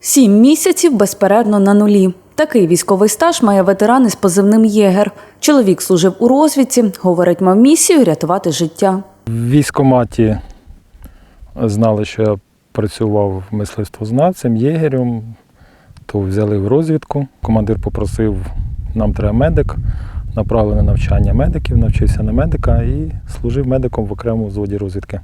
Сім місяців безперервно на нулі. Такий військовий стаж має ветеран із позивним Єгер. Чоловік служив у розвідці, говорить, мав місію рятувати життя. В військкоматі знали, що я працював мисливствознавцем, єгерем, то взяли в розвідку. Командир попросив, нам треба медик, направили на навчання медиків, навчився на медика і служив медиком в окремому взводі розвідки.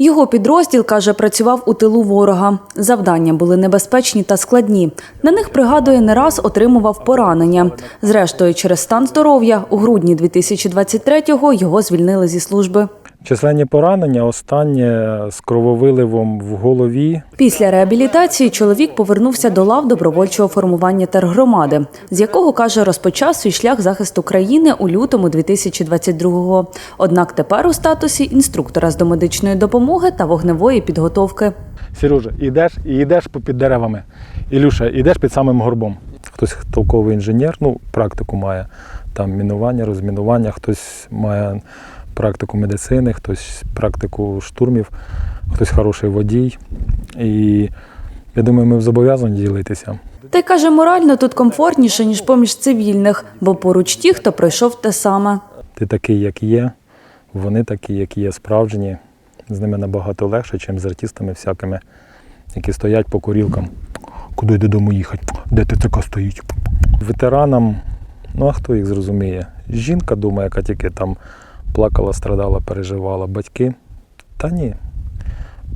Його підрозділ, каже, працював у тилу ворога. Завдання були небезпечні та складні. На них, пригадує, не раз отримував поранення. Зрештою, через стан здоров'я у грудні 2023-го його звільнили зі служби. Численні поранення, останнє з крововиливом в голові. Після реабілітації чоловік повернувся до лав добровольчого формування тергромади, з якого каже, розпочав свій шлях захисту країни у лютому 2022-го. Однак тепер у статусі інструктора з домедичної допомоги та вогневої підготовки. Сережа, ідеш і йдеш під деревами. Ілюша, ідеш під самим горбом. Хтось толковий інженер, ну, практику має там мінування, розмінування, хтось має практику медицини, хтось практику штурмів, хтось хороший водій. І я думаю, ми зобов'язані ділитися. Та й каже, морально тут комфортніше, ніж поміж цивільних, бо поруч ті, хто пройшов те саме. Ти такий, як є, вони такі, які є справжні. З ними набагато легше, ніж з артистами всякими, які стоять по курілкам. Куди додому їхати? Де ТЦК стоїть? Ветеранам, ну а хто їх зрозуміє? Жінка думає, яка тільки там плакала, страдала, переживала, батьки. Та ні.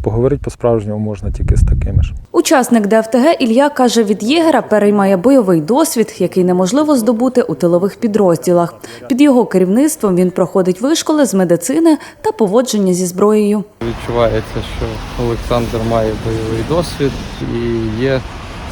Поговорити по-справжньому можна тільки з такими ж. Учасник ДФТГ Ілля каже, від єгера переймає бойовий досвід, який неможливо здобути у тилових підрозділах. Під його керівництвом він проходить вишколи з медицини та поводження зі зброєю. Відчувається, що Олександр має бойовий досвід і є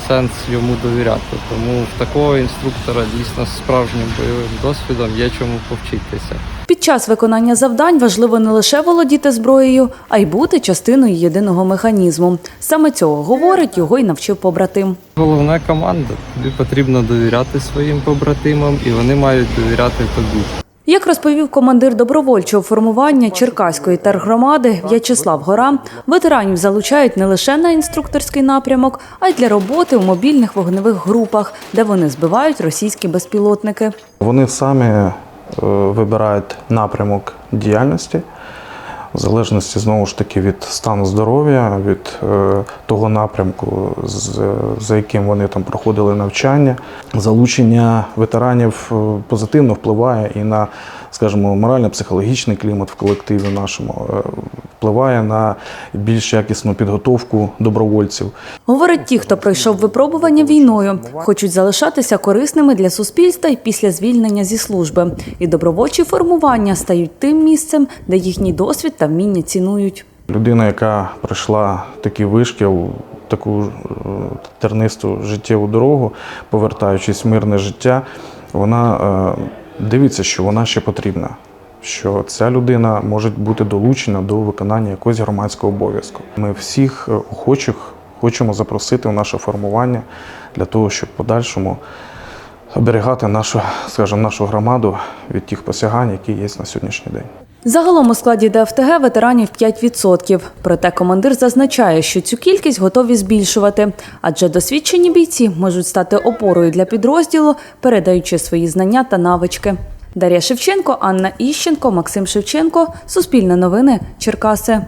сенс йому довіряти. Тому в такого інструктора дійсно з справжнім бойовим досвідом є чому повчитися. Під час виконання завдань важливо не лише володіти зброєю, а й бути частиною єдиного механізму. Саме цього говорить його й навчив побратим. Головна команда. Тобі потрібно довіряти своїм побратимам, і вони мають довіряти тобі. Як розповів командир добровольчого формування Черкаської тергромади В'ячеслав Гора, ветеранів залучають не лише на інструкторський напрямок, а й для роботи у мобільних вогневих групах, де вони збивають російські безпілотники. Вони самі е, вибирають напрямок діяльності, в залежності знову ж таки від стану здоров'я, від е, того напрямку, з- за яким вони там проходили навчання. Залучення ветеранів е, позитивно впливає і на, скажімо, морально-психологічний клімат в колективі нашому, е, впливає на більш якісну підготовку добровольців. Говорить, ті, хто пройшов випробування війною, хочуть залишатися корисними для суспільства й після звільнення зі служби. І добровольчі формування стають тим місцем, де їхній досвід та вміння цінують. Людина, яка пройшла такий вишкіл, таку е, тернисту життєву дорогу, повертаючись в мирне життя, вона е, дивиться, що вона ще потрібна, що ця людина може бути долучена до виконання якогось громадського обов'язку. Ми всіх е, охочих хочемо запросити в наше формування для того, щоб в подальшому оберігати нашу, скажімо, нашу громаду від тих посягань, які є на сьогоднішній день. Загалом у складі ДФТГ ветеранів 5%. Проте командир зазначає, що цю кількість готові збільшувати, адже досвідчені бійці можуть стати опорою для підрозділу, передаючи свої знання та навички. Дар'я Шевченко, Анна Іщенко, Максим Шевченко. Суспільне новини. Черкаси.